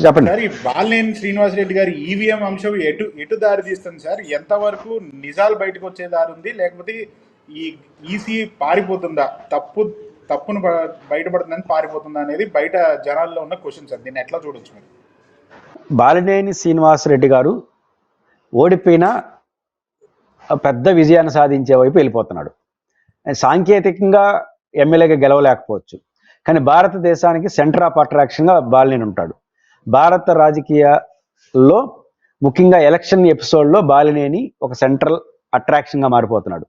చెప్పండి. సార్ ఈ బాలినేని శ్రీనివాసరెడ్డి గారి ఈవీఎం అంశం ఎటు ఎటు దారి తీస్తుంది సార్? ఎంతవరకు నిజాలు బయటకు వచ్చే దారి ఉంది? లేకపోతే ఈ ఈసీ పారిపోతుందా? తప్పు తప్పును బయటపడుతుందని పారిపోతుందా అనేది బయట జనాల్లో ఉన్న క్వశ్చన్ సార్. దీన్ని ఎట్లా చూడొచ్చు మీరు? బాలినేని శ్రీనివాసరెడ్డి గారు ఓడిపోయిన పెద్ద విజయాన్ని సాధించే వైపు వెళ్ళిపోతున్నాడు. సాంకేతికంగా ఎమ్మెల్యేగా గెలవలేకపోవచ్చు. కానీ భారతదేశానికి సెంటర్ ఆఫ్ అట్రాక్షన్గా బాలినేని ఉంటాడు. భారత రాజకీయాల్లో ముఖ్యంగా ఎలక్షన్ ఎపిసోడ్లో బాలినేని ఒక సెంట్రల్ అట్రాక్షన్గా మారిపోతున్నాడు.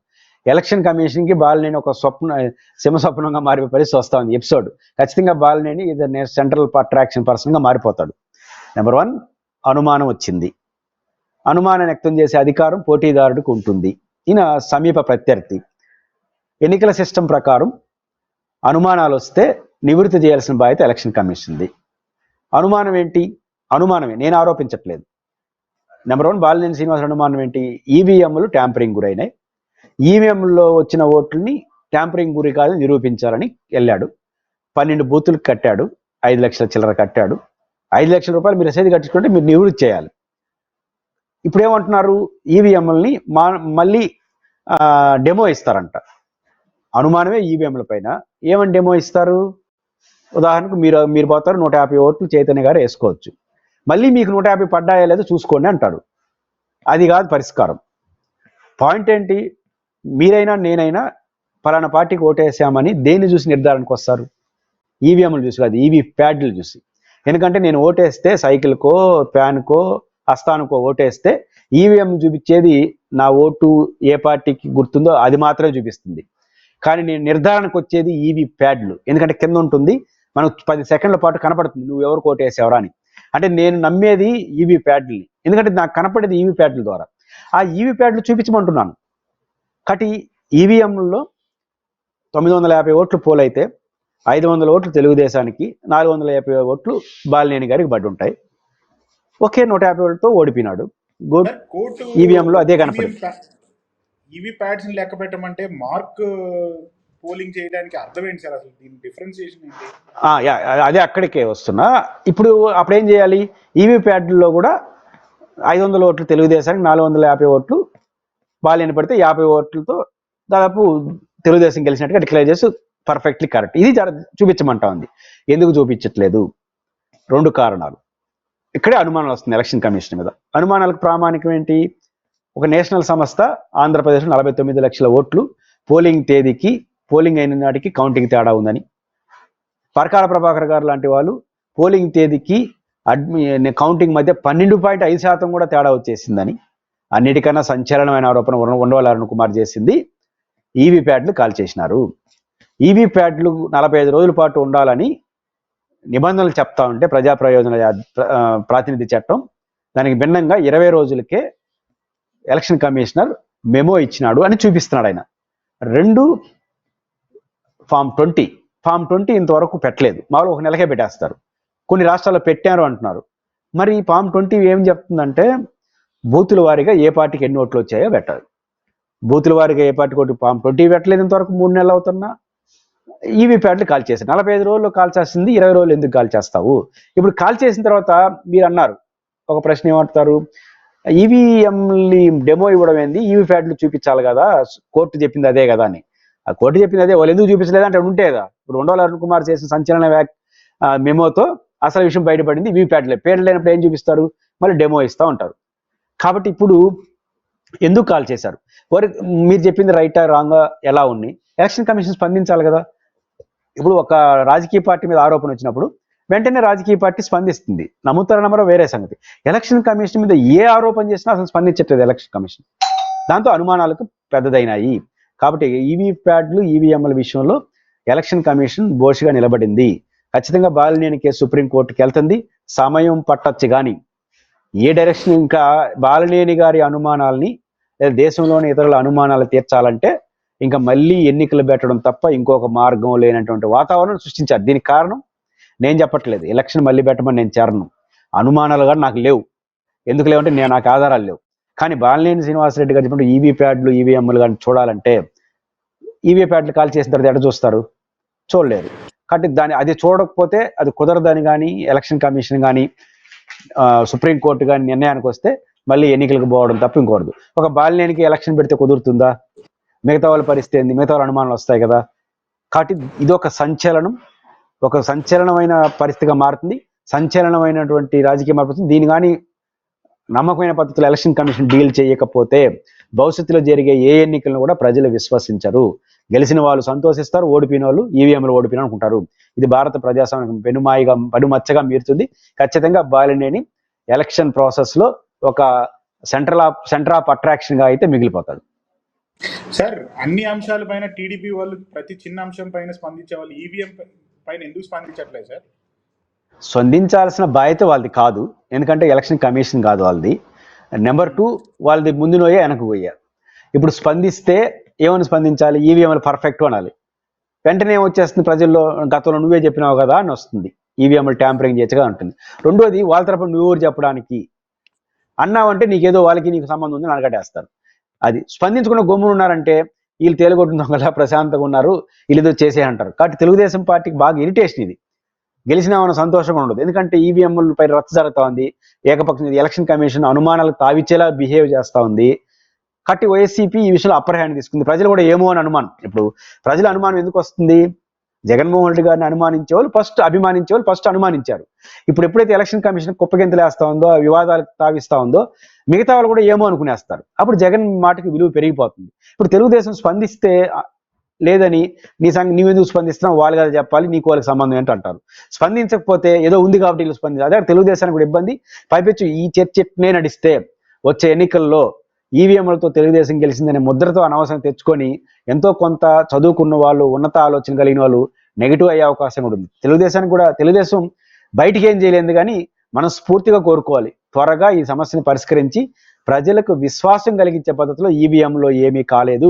ఎలక్షన్ కమిషన్కి బాలినేని ఒక స్వప్న సింహ స్వప్నంగా మారిపోయే పరిస్థితి వస్తూ ఉంది ఎపిసోడ్. ఖచ్చితంగా బాలినేని ఇది సెంట్రల్ అట్రాక్షన్ పర్సన్గా మారిపోతాడు. నెంబర్ వన్ అనుమానం వచ్చింది. అనుమానం వ్యక్తం చేసే అధికారం పోటీదారుడికి ఉంటుంది. ఈయన సమీప ప్రత్యర్థి. ఎన్నికల సిస్టమ్ ప్రకారం అనుమానాలు వస్తే నివృత్తి చేయాల్సిన బాధ్యత ఎలక్షన్ కమిషన్ది. అనుమానం ఏంటి? అనుమానమే. నేను ఆరోపించట్లేదు. నెంబర్ వన్ బాలినేని శ్రీనివాస అనుమానం ఏంటి? ఈవీఎంలు ట్యాంపరింగ్ గురైనాయి. ఈవీఎంలో వచ్చిన ఓట్లని ట్యాంపరింగ్ గురి కాదని నిరూపించాలని వెళ్ళాడు. పన్నెండు బూతులకు కట్టాడు. ఐదు లక్షల చిల్లర కట్టాడు. ఐదు లక్షల రూపాయలు మీరు రసీదు కట్టించుకుంటే మీరు నివృత్తి చేయాలి. ఇప్పుడు ఏమంటున్నారు ఈవీఎంలని మా మళ్ళీ డెమో ఇస్తారంట. అనుమానమే ఈవీఎంల పైన. ఏమని డెమో ఇస్తారు? ఉదాహరణకు మీరు మీరు పోతారు నూట యాభై ఓట్లు చైతన్య గారు వేసుకోవచ్చు. మళ్ళీ మీకు నూట యాభై పడ్డాయా లేదో చూసుకోండి అంటాడు. అది కాదు పరిష్కారం. పాయింట్ ఏంటి? మీరైనా నేనైనా పలానా పార్టీకి ఓటేసామని దేన్ని చూసి నిర్ధారణకు వస్తారు? ఈవీఎంలు చూసి కాదు ఈవీ ప్యాడ్లు చూసి. ఎందుకంటే నేను ఓటేస్తే సైకిల్కో ప్యాన్కో హస్తానికో ఓటేస్తే ఈవీఎం చూపించేది నా ఓటు ఏ పార్టీకి గుర్తుందో అది మాత్రమే చూపిస్తుంది. కానీ నేను నిర్ధారణకు వచ్చేది ఈవీ ప్యాడ్లు. ఎందుకంటే కింద ఉంటుంది మనకు పది సెకండ్ల పాటు కనపడుతుంది. నువ్వు ఎవరికి ఓటేసావరా అని. అంటే నేను నమ్మేది ఈవీ ప్యాడ్ని ఎందుకంటే నాకు కనపడేది ఈవీ ప్యాడ్ల ద్వారా. ఆ ఈవీ ప్యాడ్లు చూపించమంటున్నాను. కాబట్టి ఈవీఎంలలో తొమ్మిది వందల యాభై ఓట్లు పోలైతే ఐదు వందల ఓట్లు తెలుగుదేశానికి నాలుగు వందల యాభై ఓట్లు బాలినేని గారికి పడి ఉంటాయి. ఒకే నూట యాభై ఓట్లతో ఓడిపోయినాడు. గుడ్ సార్ కోర్టు EVM లో అదే కనపడింది. ఈవీ ప్యాడ్స్ లెక్క పెట్టమంటే మార్క్ పోలింగ్ చేయడానికి అర్థం ఏంటి సార్ అసలు? దీని డిఫరెన్సియేషన్ ఏంటి? యా, అదే అక్కడికే వస్తున్నా. ఇప్పుడు అప్పుడు ఏం చేయాలి? ఈవీ ప్యాడ్లో కూడా ఐదు వందల ఓట్లు తెలుగుదేశానికి నాలుగు వందల యాభై ఓట్లు బాలిని పడితే యాభై ఓట్లతో దాదాపు తెలుగుదేశం గెలిచినట్టుగా డిక్లేర్ చేసి పర్ఫెక్ట్లీ కరెక్ట్ ఇది జర చూపించమంటా ఉంది. ఎందుకు చూపించట్లేదు? రెండు కారణాలు. ఇక్కడే అనుమానాలు వస్తుంది ఎలక్షన్ కమిషన్ మీద. అనుమానాలకు ప్రామాణికం ఏంటి? ఒక నేషనల్ సంస్థ ఆంధ్రప్రదేశ్లో నలభై తొమ్మిది లక్షల ఓట్లు పోలింగ్ తేదీకి పోలింగ్ అయిన నాటికి కౌంటింగ్ తేడా ఉందని. పరకాల ప్రభాకర్ గారు లాంటి వాళ్ళు పోలింగ్ తేదీకి అడ్మి కౌంటింగ్ మధ్య పన్నెండు పాయింట్ ఐదు శాతం కూడా తేడా వచ్చేసిందని. అన్నిటికన్నా సంచలనమైన ఆరోపణ ఉండ- అరుణ్ కుమార్ చేసింది. ఈవీ ప్యాడ్లు కాల్ చేసినారు. ఈవీ ప్యాడ్లు నలభై ఐదు రోజుల పాటు ఉండాలని నిబంధనలు చెప్తా ఉంటే ప్రజా ప్రయోజన ప్రాతినిధ్య చట్టం దానికి భిన్నంగా ఇరవై రోజులకే ఎలక్షన్ కమిషనర్ మెమో ఇచ్చినాడు అని చూపిస్తున్నాడు ఆయన. రెండు ఫామ్ ట్వంటీ. ఫామ్ ట్వంటీ ఇంతవరకు పెట్టలేదు. మామూలు ఒక నెలకే పెట్టేస్తారు. కొన్ని రాష్ట్రాల్లో పెట్టారు అంటున్నారు. మరి ఫామ్ ట్వంటీ ఏం చెప్తుందంటే బూతుల వారీగా ఏ పార్టీకి ఎన్ని ఓట్లు వచ్చాయో పెట్టాలి. బూతుల వారీగా ఏ పార్టీకి ఒకటి ఫామ్ ట్వంటీ పెట్టలేదు ఇంతవరకు మూడు నెలలు అవుతున్నా. ఈవీ ప్యాడ్లు కాల్ చేశారు. నలభై ఐదు రోజుల్లో కాల్ చేస్తుంది ఇరవై రోజులు ఎందుకు కాల్ చేస్తావు? ఇప్పుడు కాల్ చేసిన తర్వాత మీరు అన్నారు ఒక ప్రశ్న ఏమంటారు ఈవీఎంని డెమో ఇవ్వడం ఏంది? ఈవీ ప్యాడ్లు చూపించాలి కదా కోర్టు చెప్పింది అదే కదా అని. ఆ కోర్టు చెప్పింది అదే వాళ్ళు ఎందుకు చూపించలేదు అంటే ఉంటే కదా. ఇప్పుడు ఉండవల్లి అరుణ్ కుమార్ చేసిన సంచలన వ్యాక్ మెమోతో అసలు విషయం బయటపడింది వీ పేర్లు లేనప్పుడు ఏం చూపిస్తారు? మళ్ళీ డెమో ఇస్తూ ఉంటారు. కాబట్టి ఇప్పుడు ఎందుకు కాల్ చేశారు? వారు మీరు చెప్పింది రైటా రాంగా ఎలా ఉన్నాయి ఎలక్షన్ కమిషన్ స్పందించాలి కదా. ఇప్పుడు ఒక రాజకీయ పార్టీ మీద ఆరోపణ వచ్చినప్పుడు వెంటనే రాజకీయ పార్టీ స్పందిస్తుంది. నమ్ముతారా నమ్మరో వేరే సంగతి. ఎలక్షన్ కమిషన్ మీద ఏ ఆరోపణ చేసినా అసలు స్పందించట్లేదు ఎలక్షన్ కమిషన్. దాంతో అనుమానాలకు పెద్దదైనాయి. కాబట్టి ఈవీ ప్యాడ్లు ఈవీఎంల విషయంలో ఎలక్షన్ కమిషన్ బోషిగా నిలబడింది. ఖచ్చితంగా బాలినేని కేసు సుప్రీంకోర్టుకి వెళ్తుంది. సమయం పట్టొచ్చు కానీ ఏ డైరెక్షన్ ఇంకా బాలినేని గారి అనుమానాల్ని లేదా దేశంలోని ఇతరుల అనుమానాలు తీర్చాలంటే ఇంకా మళ్ళీ ఎన్నికలు పెట్టడం తప్ప ఇంకొక మార్గం లేనటువంటి వాతావరణం సృష్టించారు. దీనికి కారణం? నేను చెప్పట్లేదు. ఎలక్షన్ మళ్ళీ పెట్టమని నేను చేరను. అనుమానాలు కానీ నాకు లేవు. ఎందుకు లేవంటే నేను నాకు ఆధారాలు లేవు. కానీ బాలినేని శ్రీనివాసరెడ్డి గారు చెప్పినట్టు ఈవీ ప్యాడ్లు ఈవీఎంలు కానీ చూడాలంటే ఈవీ ప్యాడ్లు కాల్ చేసిన తర్వాత ఎడ చూస్తారు? చూడలేరు. కాబట్టి దాని అది చూడకపోతే అది కుదరదని కానీ ఎలక్షన్ కమిషన్ కానీ సుప్రీంకోర్టు కానీ నిర్ణయానికి వస్తే మళ్ళీ ఎన్నికలకు పోవడం తప్ప ఇంకోరదు ఒక బాలినేనికి ఎలక్షన్ పెడితే కుదురుతుందా? మిగతా వాళ్ళ పరిస్థితి ఏంది? మిగతా వాళ్ళ అనుమానాలు వస్తాయి కదా? కాబట్టి ఇదొక సంచలనం. ఒక సంచలనమైన పరిస్థితిగా మారుతుంది. సంచలనమైనటువంటి రాజకీయ మార్పు దీని కానీ నమ్మకమైన పద్ధతిలో ఎలక్షన్ కమిషన్ డీల్ చేయకపోతే భవిష్యత్తులో జరిగే ఏ ఎన్నికలను కూడా ప్రజలు విశ్వసించరు. గెలిచిన వాళ్ళు సంతోషిస్తారు ఓడిపోయిన వాళ్ళు ఈవీఎంలు ఓడిపోయిన అనుకుంటారు. ఇది భారత ప్రజాస్వామ్యం పెనుమాయిగా పడుమచ్చగా మీరుతుంది. ఖచ్చితంగా బాలినేని ఎలక్షన్ ప్రాసెస్లో ఒక సెంట్రల్ ఆఫ్ సెంటర్ ఆఫ్ అట్రాక్షన్గా అయితే మిగిలిపోతాడు. సార్ అన్ని అంశాల పైన టీడీపీ వాళ్ళు ప్రతి చిన్న అంశం పైన స్పందించే వాళ్ళు ఈవీఎం పైన ఎందుకు స్పందించట్లేదు సార్? స్పందించాల్సిన బాధ్యత వాళ్ళది కాదు. ఎందుకంటే ఎలక్షన్ కమిషన్ కాదు వాళ్ళది. నెంబర్ టూ వాళ్ళది ముందు నోయే వెనక్కి పోయారు ఇప్పుడు స్పందిస్తే ఏమని స్పందించాలి? ఈవీఎంలు పర్ఫెక్ట్ అనాలి. వెంటనే వచ్చేస్తుంది ప్రజల్లో? గతంలో నువ్వే చెప్పినావు కదా అని వస్తుంది. ఈవీఎంలు ట్యాంపరింగ్ చేయొచ్చుగా ఉంటుంది. రెండోది వాళ్ళ తరపున నువ్వు చెప్పడానికి? అన్నావంటే నీకేదో వాళ్ళకి నీకు సంబంధం ఉందని అడగడేస్తారు అది స్పందించుకున్న గమ్మున ఉన్నారంటే వీళ్ళు తేలిగొట్టిన దొంగలా ప్రశాంతంగా ఉన్నారు. వీళ్ళు ఏదో చేసే అంటారు కాబట్టి తెలుగుదేశం పార్టీకి బాగా ఇరిటేషన్ ఇది. గెలిచినామన్న సంతోషంగా ఉండదు. ఎందుకంటే ఈవీఎంలపై రచ్చ జరుగుతా ఉంది. ఏకపక్షం ఎలక్షన్ కమిషన్ అనుమానాలు తావిచ్చేలా బిహేవ్ చేస్తా ఉంది. కట్టి వైఎస్సీపీ ఈ విషయంలో అప్పర్ హ్యాండ్ తీసుకుంది. ప్రజలు కూడా ఏమో అని అనుమానం. ఇప్పుడు ప్రజల అనుమానం ఎందుకు వస్తుంది? జగన్మోహన్ రెడ్డి గారిని అనుమానించే వాళ్ళు ఫస్ట్ అభిమానించే వాళ్ళు ఫస్ట్ అనుమానించారు. ఇప్పుడు ఎప్పుడైతే ఎలక్షన్ కమిషన్ కుప్పగింతలేస్తా ఉందో వివాదాలు వివాదాలకు తావిస్తా ఉందో మిగతా వాళ్ళు కూడా ఏమో అనుకునేస్తారు. అప్పుడు జగన్ మాటకి విలువ పెరిగిపోతుంది. ఇప్పుడు తెలుగుదేశం స్పందిస్తే లేదని నీ సంగ నీవెందుకు స్పందిస్తున్నావు? వాళ్ళు కదా చెప్పాలి నీకు వాళ్ళకి సంబంధం ఏంటి అంటారు. స్పందించకపోతే ఏదో ఉంది కాబట్టి వీళ్ళు స్పందించారు అదే తెలుగుదేశానికి కూడా ఇబ్బంది. పైపెచ్చు ఈ చర్చనే నడిస్తే వచ్చే ఎన్నికల్లో ఈవీఎంలతో తెలుగుదేశం గెలిచిందనే ముద్రతో అనవసరం తెచ్చుకొని ఎంతో కొంత చదువుకున్న వాళ్ళు ఉన్నత ఆలోచన కలిగిన వాళ్ళు నెగిటివ్ అయ్యే అవకాశం కూడా ఉంది తెలుగుదేశానికి కూడా తెలుగుదేశం బయటికి ఏం చేయలేదు కానీ మనం స్ఫూర్తిగా కోరుకోవాలి. త్వరగా ఈ సమస్యను పరిష్కరించి ప్రజలకు విశ్వాసం కలిగించే పద్ధతిలో ఈవీఎంలో ఏమీ కాలేదు.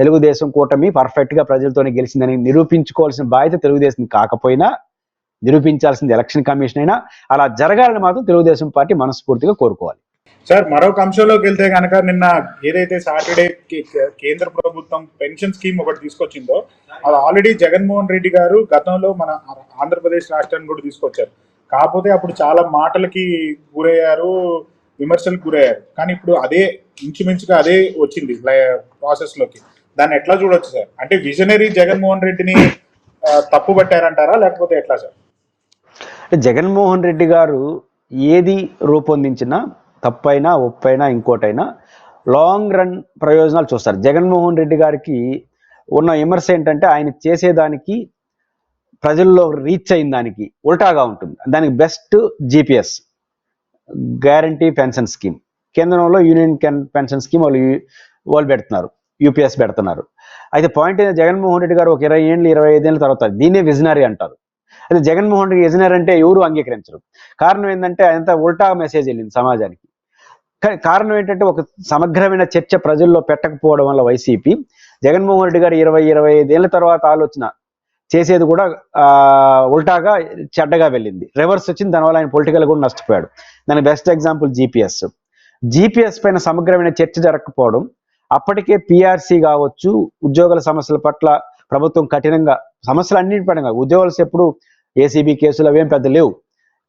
తెలుగుదేశం కూటమి పర్ఫెక్ట్గా ప్రజలతోనే గెలిచిందని నిరూపించుకోవాల్సిన బాధ్యత తెలుగుదేశం కాకపోయినా నిరూపించాల్సింది ఎలక్షన్ కమిషన్ అయినా అలా జరగాలని మాత్రం తెలుగుదేశం పార్టీ మనస్ఫూర్తిగా కోరుకోవాలి. సార్ మరొక అంశంలోకి వెళ్తే కనుక నిన్న ఏదైతే సాటర్డే కేంద్ర ప్రభుత్వం పెన్షన్ స్కీమ్ ఒకటి తీసుకొచ్చిందో అది ఆల్రెడీ జగన్మోహన్ రెడ్డి గారు గతంలో మన ఆంధ్రప్రదేశ్ రాష్ట్రాన్ని కూడా తీసుకొచ్చారు. కాకపోతే అప్పుడు చాలా మాటలకి గురయ్యారు విమర్శలకు గురయ్యారు. కానీ ఇప్పుడు అదే ఇంచుమించుగా అదే వచ్చింది ప్రాసెస్లోకి. దాన్ని ఎట్లా చూడొచ్చు సార్? అంటే విజనరీ జగన్మోహన్ రెడ్డిని తప్పు పట్టారంటారా? లేకపోతే ఎట్లా సార్? జగన్మోహన్ రెడ్డి గారు ఏది రూపొందించినా తప్పైనా ఒప్పైనా ఇంకోటైనా లాంగ్ రన్ ప్రయోజనాలు చూస్తారు. జగన్మోహన్ రెడ్డి గారికి ఉన్న విమర్శ ఏంటంటే ఆయన చేసేదానికి ప్రజల్లో రీచ్ అయిన దానికి ఉల్టాగా ఉంటుంది. దానికి best GPS guarantee pension scheme కేంద్రంలో యూనియన్ కెన్- పెన్షన్ స్కీమ్ వాళ్ళు వాళ్ళు పెడుతున్నారు. యూపీఎస్ పెడుతున్నారు. అయితే పాయింట్ ఏంటంటే జగన్మోహన్ రెడ్డి గారు ఒక ఇరవై ఏళ్ళు ఇరవై ఐదేళ్ళ తర్వాత దీన్నే విజనరీ అంటారు. అయితే జగన్మోహన్ రెడ్డి విజనరీ అంటే ఎవరు అంగీకరించరు. కారణం ఏంటంటే అంత ఉల్టా మెసేజ్ వెళ్ళింది సమాజానికి. కారణం ఏంటంటే ఒక సమగ్రమైన చర్చ ప్రజల్లో పెట్టకపోవడం వల్ల వైసీపీ. జగన్మోహన్ రెడ్డి గారు ఇరవై ఇరవై ఐదేళ్ళ తర్వాత ఆలోచన చేసేది కూడా ఉల్టాగా చెడ్డగా వెళ్ళింది. రివర్స్ వచ్చింది దానివల్ల ఆయన పొలిటికల్ కూడా నష్టపోయాడు. దానికి బెస్ట్ ఎగ్జాంపుల్ జీపీఎస్ జీపీఎస్ పైన సమగ్రమైన చర్చ జరగకపోవడం అప్పటికే పిఆర్సీ కావచ్చు ఉద్యోగుల సమస్యల పట్ల ప్రభుత్వం కఠినంగా సమస్యలు అన్నింటి పరంగా ఉద్యోగులు ఎప్పుడు ఏసీబీ కేసులు అవేం పెద్ద లేవు.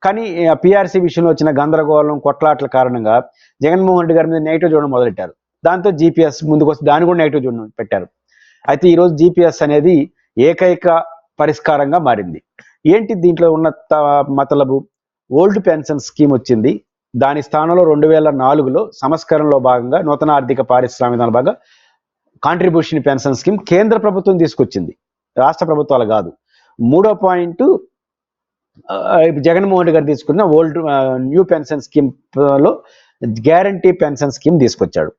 కానీ పిఆర్సీ విషయంలో వచ్చిన గందరగోళం కొట్లాట్ల కారణంగా జగన్మోహన్ రెడ్డి గారి మీద నెగిటివ్ చూడడం మొదలెట్టారు. దాంతో జీపీఎస్ ముందుకు వచ్చి దాన్ని కూడా నెగిటివ్ చూడడం పెట్టారు. అయితే ఈరోజు జీపీఎస్ అనేది ఏకైక పరిష్కారంగా మారింది. ఏంటి దీంట్లో ఉన్న త- మతలబు ఓల్డ్ పెన్షన్ స్కీమ్ వచ్చింది. దాని స్థానంలో రెండు వేల నాలుగులో సంస్కరణలో భాగంగా నూతన ఆర్థిక పారిశ్రామిక భాగంగా కాంట్రిబ్యూషన్ పెన్షన్ స్కీమ్ కేంద్ర ప్రభుత్వం తీసుకొచ్చింది. రాష్ట్ర ప్రభుత్వాలు కాదు. మూడో పాయింట్ జగన్మోహన్ రెడ్డి గారు తీసుకున్న ఓల్డ్ న్యూ పెన్షన్ స్కీమ్లో గ్యారంటీ పెన్షన్ స్కీమ్ తీసుకొచ్చాడు.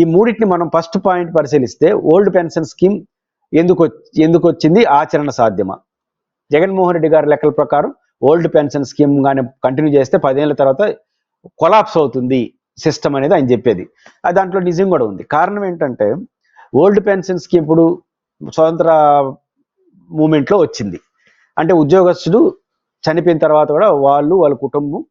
ఈ మూడింటిని మనం ఫస్ట్ పాయింట్ పరిశీలిస్తే ఓల్డ్ పెన్షన్ స్కీమ్ ఎందుకు ఎందుకు వచ్చింది ఆచరణ సాధ్యమా? జగన్మోహన్ రెడ్డి గారి లెక్కల ప్రకారం ఓల్డ్ పెన్షన్ స్కీమ్ కానీ కంటిన్యూ చేస్తే పదేళ్ళ తర్వాత కొలాప్స్ అవుతుంది సిస్టమ్ అనేది ఆయన చెప్పేది. అది దాంట్లో నిజం కూడా ఉంది. కారణం ఏంటంటే ఓల్డ్ పెన్షన్ స్కీమ్ ఇప్పుడు స్వతంత్ర మూమెంట్లో వచ్చింది. అంటే ఉద్యోగస్తుడు చనిపోయిన తర్వాత కూడా వాళ్ళు వాళ్ళ కుటుంబం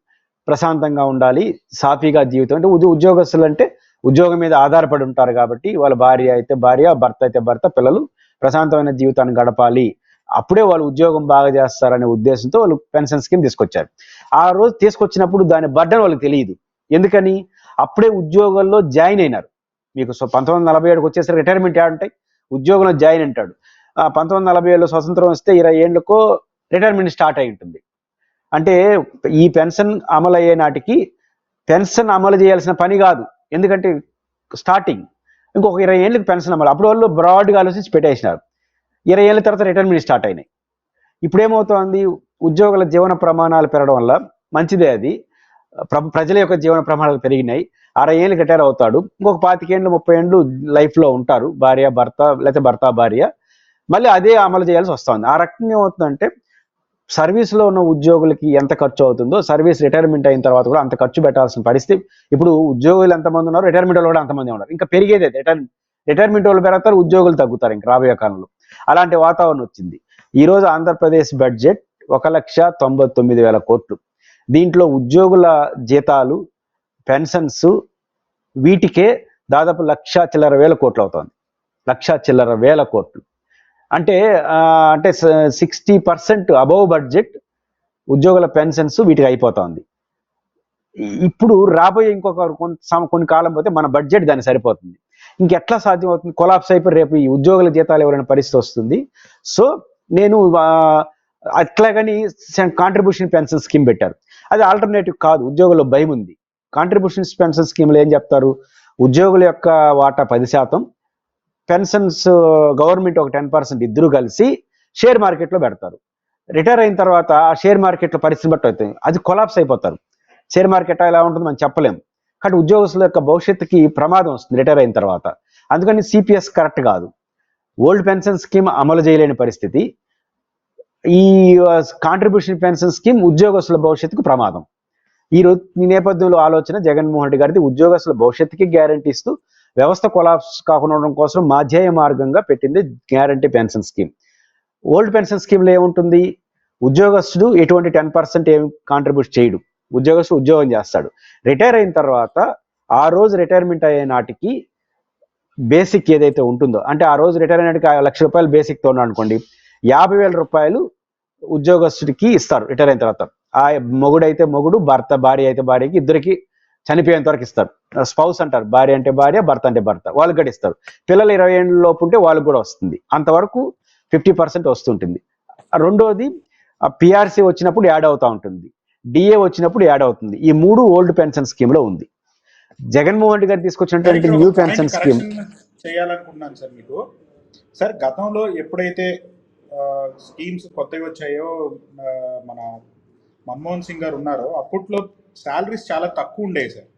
ప్రశాంతంగా ఉండాలి సాఫీగా జీవితం. అంటే ఉద్యో ఉద్యోగస్తులు అంటే ఉద్యోగం మీద ఆధారపడి ఉంటారు కాబట్టి వాళ్ళ భార్య అయితే భార్య భర్త అయితే భర్త పిల్లలు ప్రశాంతమైన జీవితాన్ని గడపాలి. అప్పుడే వాళ్ళు ఉద్యోగం బాగా చేస్తారనే ఉద్దేశంతో వాళ్ళు పెన్షన్ స్కీమ్ తీసుకొచ్చారు. ఆ రోజు తీసుకొచ్చినప్పుడు దాని బర్డన్ వాళ్ళకి తెలియదు. ఎందుకని? అప్పుడే ఉద్యోగాల్లో జాయిన్ అయినారు. మీకు పంతొమ్మిది వందల నలభై ఏడుకి వచ్చేసరికి రిటైర్మెంట్ ఉంటాయి. ఉద్యోగంలో జాయిన్ అంటాడు. ఆ పంతొమ్మిది వందల నలభై ఏడులో స్వతంత్రం వస్తే ఇరవై ఏళ్ళకు రిటైర్మెంట్ స్టార్ట్ అయి ఉంటుంది. అంటే ఈ పెన్షన్ అమలు అయ్యే నాటికి పెన్షన్ అమలు చేయాల్సిన పని కాదు. ఎందుకంటే స్టార్టింగ్ ఇంకొక ఇరవై ఏళ్ళకి పెన్షన్ అమలు. అప్పుడు వాళ్ళు బ్రాడ్గా ఆలోచించి పెట్టేసినారు. ఇరవై ఏళ్ళ తర్వాత రిటైర్మెంట్ స్టార్ట్ అయినాయి. ఇప్పుడేమవుతోంది? ఉద్యోగుల జీవన ప్రమాణాలు పెరగడం వల్ల మంచిదే అది. ప్ర- ప్రజల యొక్క జీవన ప్రమాణాలు పెరిగినాయి. అరవై ఏళ్ళు రిటైర్ అవుతాడు. ఇంకొక పాతికేళ్ళు ముప్పై ఏళ్ళు లైఫ్లో ఉంటారు. భార్య భర్త లేకపోతే భర్త భార్య. మళ్ళీ అదే అమలు చేయాల్సి వస్తుంది. ఆ రకంగా ఏమవుతుందంటే సర్వీస్లో ఉన్న ఉద్యోగులకి ఎంత ఖర్చు అవుతుందో సర్వీస్ రిటైర్మెంట్ అయిన తర్వాత కూడా అంత ఖర్చు పెట్టాల్సిన పరిస్థితి. ఇప్పుడు ఉద్యోగులు ఎంతమంది ఉన్నారు రిటైర్మెంట్ వాళ్ళు కూడా అంతమంది ఉన్నారు. ఇంకా పెరిగేదే రిటైర్ రిటైర్మెంట్ వాళ్ళు పెరుగుతారు ఉద్యోగులు తగ్గుతారు ఇంకా రాబోయే కాలంలో. అలాంటి వాతావరణం వచ్చింది. ఈరోజు ఆంధ్రప్రదేశ్ బడ్జెట్ ఒక లక్ష తొంభై తొమ్మిది వేల కోట్లు. దీంట్లో ఉద్యోగుల జీతాలు పెన్షన్స్ వీటికే దాదాపు లక్ష చిల్లర వేల కోట్లు అవుతుంది. లక్ష చిల్లర వేల కోట్లు. అంటే అంటే సిక్స్టీ పర్సెంట్ అబవ్ బడ్జెట్ ఉద్యోగుల పెన్షన్స్ వీటికి అయిపోతుంది. ఇప్పుడు రాబోయే ఇంకొక కొన్ని కొన్ని కాలం పోతే మన బడ్జెట్ దాన్ని సరిపోతుంది. ఇంకెట్లా సాధ్యం అవుతుంది కొలాప్స్ అయిపోయి రేపు ఈ ఉద్యోగుల జీతాలు ఎవరైనా పరిస్థితి వస్తుంది? సో నేను అట్లాగని కాంట్రిబ్యూషన్ పెన్షన్ స్కీమ్ పెట్టారు. అది ఆల్టర్నేటివ్ కాదు ఉద్యోగుల భయం ఉంది. కాంట్రిబ్యూషన్ పెన్షన్ స్కీమ్లో ఏం చెప్తారు? ఉద్యోగుల యొక్క వాటా పది శాతం పెన్షన్స్ గవర్నమెంట్ ఒక టెన్ పర్సెంట్ ఇద్దరు కలిసి షేర్ మార్కెట్లో పెడతారు. రిటైర్ అయిన తర్వాత ఆ షేర్ మార్కెట్లో పరిస్థితి బట్టి అవుతుంది. అది కొలాప్స్ అయిపోతారు. షేర్ మార్కెట్ ఎలా ఉంటుంది మనం చెప్పలేం. కాబట్టి ఉద్యోగస్తుల యొక్క భవిష్యత్తుకి ప్రమాదం వస్తుంది రిటైర్ అయిన తర్వాత. అందుకని సిపిఎస్ కరెక్ట్ కాదు. ఓల్డ్ పెన్షన్ స్కీమ్ అమలు చేయలేని పరిస్థితి. ఈ కాంట్రిబ్యూషన్ పెన్షన్ స్కీమ్ ఉద్యోగస్తుల భవిష్యత్తుకు ప్రమాదం. ఈ రోజు ఈ నేపథ్యంలో ఆలోచన జగన్మోహన్ రెడ్డి గారిది ఉద్యోగస్తుల భవిష్యత్తుకి గ్యారంటీ ఇస్తూ వ్యవస్థ కొలాప్స్ కాకుండా ఉండడం కోసం మాధ్యాయ మార్గంగా పెట్టింది guarantee pension scheme old pension స్కీమ్లో ఏముంటుంది? ఉద్యోగస్తుడు ఎటువంటి టెన్ పర్సెంట్ ఏమి కాంట్రిబ్యూట్ చేయడు. ఉద్యోగస్తుడు ఉద్యోగం చేస్తాడు. రిటైర్ అయిన తర్వాత ఆ రోజు రిటైర్మెంట్ అయ్యే నాటికి బేసిక్ ఏదైతే ఉంటుందో అంటే ఆ రోజు రిటైర్ అయినాటికి ఆ లక్ష రూపాయలు బేసిక్తో ఉన్నాడు అనుకోండి యాభై వేల రూపాయలు ఉద్యోగస్తుడికి ఇస్తారు రిటైర్ అయిన తర్వాత. ఆ మొగుడైతే మొగుడు భర్త భార్య అయితే భార్యకి ఇద్దరికి చనిపోయేంత వరకు ఇస్తారు. స్పౌస్ అంటారు భార్య అంటే భార్య భర్త అంటే భర్త. వాళ్ళకి కూడా ఇస్తారు. పిల్లలు ఇరవై ఏళ్ళ లోపు ఉంటే వాళ్ళకి కూడా వస్తుంది. అంతవరకు ఫిఫ్టీ పర్సెంట్ వస్తుంటుంది. రెండోది పిఆర్సీ వచ్చినప్పుడు యాడ్ అవుతా ఉంటుంది. డిఏ వచ్చినప్పుడు యాడ్ అవుతుంది. ఈ మూడు ఓల్డ్ పెన్షన్ స్కీమ్లో ఉంది. జగన్మోహన్ రెడ్డి గారు తీసుకొచ్చినటువంటి న్యూ పెన్షన్ స్కీమ్ చేయాలనుకుంటున్నాను సార్ మీకు. సార్ గతంలో ఎప్పుడైతే స్కీమ్స్ కొత్తవి వచ్చాయో మన మన్మోహన్ సింగ్ గారు ఉన్నారో అప్పట్లో శాలరీస్ చాలా తక్కువ ఉండేవి సార్.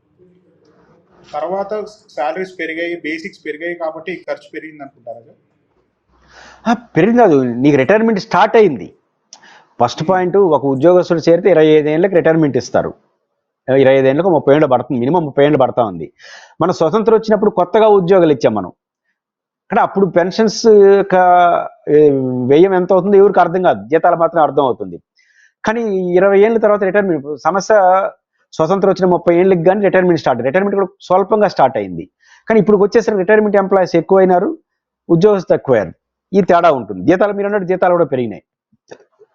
తర్వాత శాలరీస్ పెరిగాయి బేసిక్స్ పెరిగాయి కాబట్టి ఖర్చు పెరిగింది అనుకుంటారా సార్? పెరిగింది కాదు నీకు రిటైర్మెంట్ స్టార్ట్ అయింది. ఫస్ట్ పాయింట్ ఒక ఉద్యోగస్తుడు చేరితే ఇరవై ఐదేళ్ళకి రిటైర్మెంట్ ఇస్తారు. ఇరవై ఐదేళ్ళకు ముప్పై ఏళ్ళు పడుతుంది మినిమం ముప్పై ఏళ్ళు పడతా ఉంది. మన స్వతంత్రం వచ్చినప్పుడు కొత్తగా ఉద్యోగాలు ఇచ్చాం మనం. కానీ అప్పుడు పెన్షన్స్ యొక్క వ్యయం ఎంత అవుతుంది ఎవరికి అర్థం కాదు. జీతాలు మాత్రం అర్థం అవుతుంది. కానీ ఇరవై ఏళ్ళ తర్వాత రిటైర్మెంట్ సమస్య స్వతంత్రం వచ్చిన ముప్పై ఏళ్ళకి కానీ రిటైర్మెంట్ స్టార్ట్ రిటైర్మెంట్ కూడా స్వల్పంగా స్టార్ట్ అయింది. కానీ ఇప్పుడు వచ్చేసరికి రిటైర్మెంట్ ఎంప్లాయీస్ ఎక్కువైనారు ఉద్యోగస్తులు తక్కువయ్యారు ఈ తేడా ఉంటుంది. జీతాలు మీరు అన్నట్టు జీతాలు కూడా పెరిగినాయి.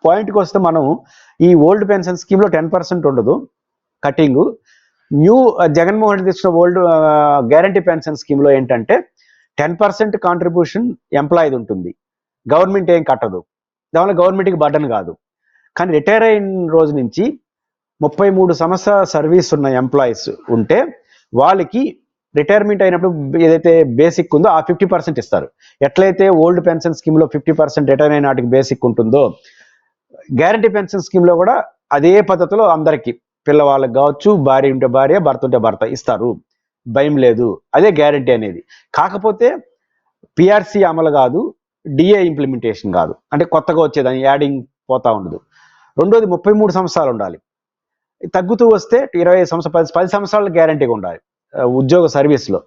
పాయింట్కి వస్తే మనం ఈ ఓల్డ్ పెన్షన్ స్కీమ్లో టెన్ పర్సెంట్ ఉండదు కటింగ్ న్యూ జగన్మోహన్ రెడ్డి తెచ్చిన ఓల్డ్ గ్యారంటీ పెన్షన్ స్కీమ్లో ఏంటంటే టెన్ పర్సెంట్ కాంట్రిబ్యూషన్ ఎంప్లాయీది ఉంటుంది. గవర్నమెంట్ ఏం కట్టదు. దానివల్ల గవర్నమెంట్కి బర్డన్ కాదు. కానీ రిటైర్ అయిన రోజు నుంచి ముప్పై మూడు సంవత్సరాల సర్వీస్ ఉన్న ఎంప్లాయీస్ ఉంటే వాళ్ళకి రిటైర్మెంట్ అయినప్పుడు ఏదైతే బేసిక్ ఉందో ఆ ఫిఫ్టీ పర్సెంట్ ఇస్తారు. ఎట్లయితే ఓల్డ్ పెన్షన్ స్కీమ్లో ఫిఫ్టీ పర్సెంట్ రిటైర్ అయిన వాటికి బేసిక్ ఉంటుందో గ్యారంటీ పెన్షన్ స్కీమ్లో కూడా అదే పద్ధతిలో అందరికీ పిల్లవాళ్ళకి కావచ్చు భార్య ఉంటే భార్య భర్త ఉంటే భర్త ఇస్తారు. భయం లేదు. అదే గ్యారంటీ అనేది. కాకపోతే పిఆర్సీ అమలు కాదు డిఏ ఇంప్లిమెంటేషన్ కాదు. అంటే కొత్తగా వచ్చేదాన్ని యాడింగ్ పోతా ఉండదు. రెండోది ముప్పై మూడు సంవత్సరాలు ఉండాలి. తగ్గుతూ వస్తే ఇరవై సంవత్సరాలు పది పది సంవత్సరాలు గ్యారంటీగా ఉండాలి ఉద్యోగ సర్వీస్లో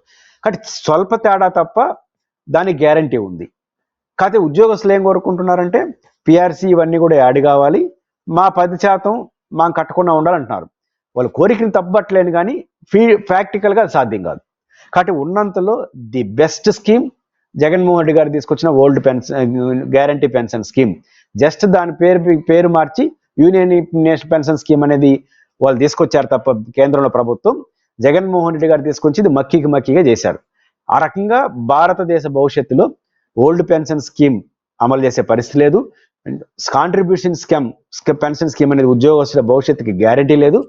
కాబట్టి స్వల్ప తేడా తప్ప దానికి గ్యారంటీ ఉంది. కాకపోతే ఉద్యోగస్తులు ఏం కోరుకుంటున్నారంటే పిఆర్సీ ఇవన్నీ కూడా యాడ్ కావాలి. మా పది శాతం మాకు కట్టకుండా ఉండాలంటున్నారు. వాళ్ళు కోరికని తప్పట్లేను కానీ ఫీ ప్రాక్టికల్గా అది సాధ్యం కాదు. కాబట్టి ఉన్నంతలో the best scheme Jaganmohan Reddy garu తీసుకొచ్చిన old pension guarantee pension scheme. Just దాని పేరు పేరు మార్చి యూనియన్ నేషనల్ పెన్షన్ స్కీమ్ అనేది వాళ్ళు తీసుకొచ్చారు తప్ప కేంద్రంలో ప్రభుత్వం. జగన్మోహన్ రెడ్డి గారు తీసుకొచ్చి ఇది మక్కికి మక్కిగా చేశారు. ఆ రకంగా భారతదేశ భవిష్యత్తులో ఓల్డ్ పెన్షన్ స్కీమ్ అమలు చేసే పరిస్థితి లేదు. కాంట్రిబ్యూషన్ స్కీమ్ పెన్షన్ స్కీమ్ అనేది ఉద్యోగస్తుల భవిష్యత్తుకి గ్యారంటీ లేదు.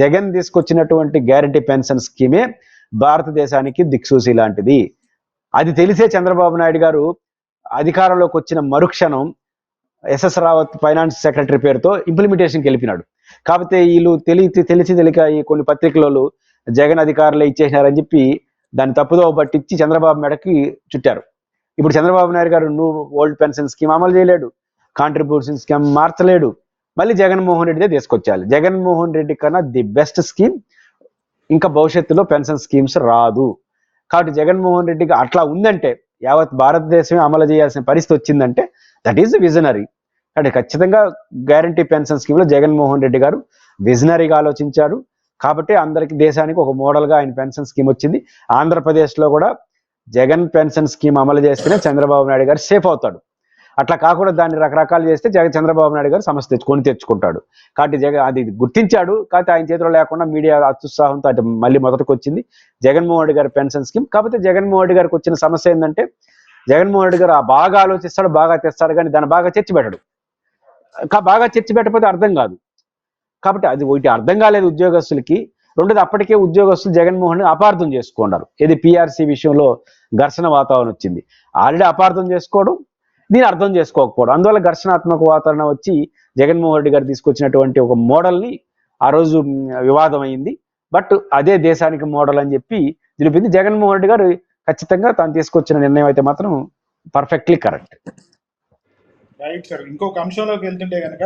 జగన్ తీసుకొచ్చినటువంటి గ్యారంటీ పెన్షన్ స్కీమే భారతదేశానికి దిక్సూసి లాంటిది. అది తెలిసే చంద్రబాబు నాయుడు గారు అధికారంలోకి వచ్చిన మరుక్షణం ఎస్ఎస్ రావత్ ఫైనాన్స్ సెక్రటరీ పేరుతో ఇంప్లిమెంటేషన్కి వెళ్ళిపోయినాడు. కాకపోతే వీళ్ళు తెలిసి తెలిసి తెలియక ఈ కొన్ని పత్రికలలో జగన్ అధికారులు ఇచ్చేసినారని చెప్పి దాన్ని తప్పుదోవ పట్టించి చంద్రబాబు మెడకి చుట్టారు. ఇప్పుడు చంద్రబాబు నాయుడు గారు నువ్వు ఓల్డ్ పెన్షన్ స్కీమ్ అమలు చేయలేడు. కాంట్రిబ్యూషన్ స్కీమ్ మార్చలేడు. మళ్ళీ జగన్మోహన్ రెడ్డిదే తీసుకొచ్చాలి. జగన్మోహన్ రెడ్డి కన్నా ది బెస్ట్ స్కీమ్ ఇంకా భవిష్యత్తులో పెన్షన్ స్కీమ్స్ రాదు. కాబట్టి జగన్మోహన్ రెడ్డికి అట్లా ఉందంటే యావత్ భారతదేశమే అమలు చేయాల్సిన పరిస్థితి వచ్చిందంటే దట్ ఈస్ విజనరీ అంటే ఖచ్చితంగా గ్యారంటీ పెన్షన్ స్కీమ్లో జగన్మోహన్ రెడ్డి గారు విజనరీగా ఆలోచించారు. కాబట్టి అందరికి దేశానికి ఒక మోడల్గా ఆయన పెన్షన్ స్కీమ్ వచ్చింది. ఆంధ్రప్రదేశ్లో కూడా జగన్ పెన్షన్ స్కీమ్ అమలు చేస్తేనే చంద్రబాబు నాయుడు గారు సేఫ్ అవుతాడు. అట్లా కాకుండా దాన్ని రకరకాలు చేస్తే జగన్ చంద్రబాబు నాయుడు గారు సమస్య తెచ్చుకొని తెచ్చుకుంటాడు. కాబట్టి జగన్ అది గుర్తించాడు. కాకపోతే ఆయన చేతిలో లేకుండా మీడియా అత్యుత్సాహంతో అటు మళ్ళీ మొదటికి వచ్చింది జగన్మోహన్ రెడ్డి గారి పెన్షన్ స్కీమ్. కాకపోతే జగన్మోహన్ రెడ్డి గారికి వచ్చిన సమస్య ఏంటంటే జగన్మోహన్ రెడ్డి గారు ఆ బాగా ఆలోచిస్తాడు బాగా తెస్తాడు కానీ దాన్ని బాగా చర్చి పెట్టడు బాగా చర్చి పెట్టకపోతే అర్థం కాదు. కాబట్టి అది ఒకటి అర్థం కాలేదు ఉద్యోగస్తులకి. రెండోది అప్పటికే ఉద్యోగస్తులు జగన్మోహన్ అపార్థం చేసుకున్నారు. ఇది పిఆర్సీ విషయంలో ఘర్షణ వాతావరణం వచ్చింది. ఆల్రెడీ అపార్థం చేసుకోవడం దీన్ని అర్థం చేసుకోకపోవడం. అందువల్ల ఘర్షణాత్మక వాతావరణం వచ్చి జగన్మోహన్ రెడ్డి గారు తీసుకొచ్చినటువంటి ఒక మోడల్ని ఆ రోజు వివాదం అయింది బట్ అదే దేశానికి మోడల్ అని చెప్పి తెలిపింది జగన్మోహన్ రెడ్డి గారు ఖచ్చితంగా తాను తీసుకొచ్చిన నిర్ణయం అయితే మాత్రం పర్ఫెక్ట్లీ కరెక్ట్. రైట్ సార్ ఇంకొక అంశంలోకి వెళ్తుంటే కనుక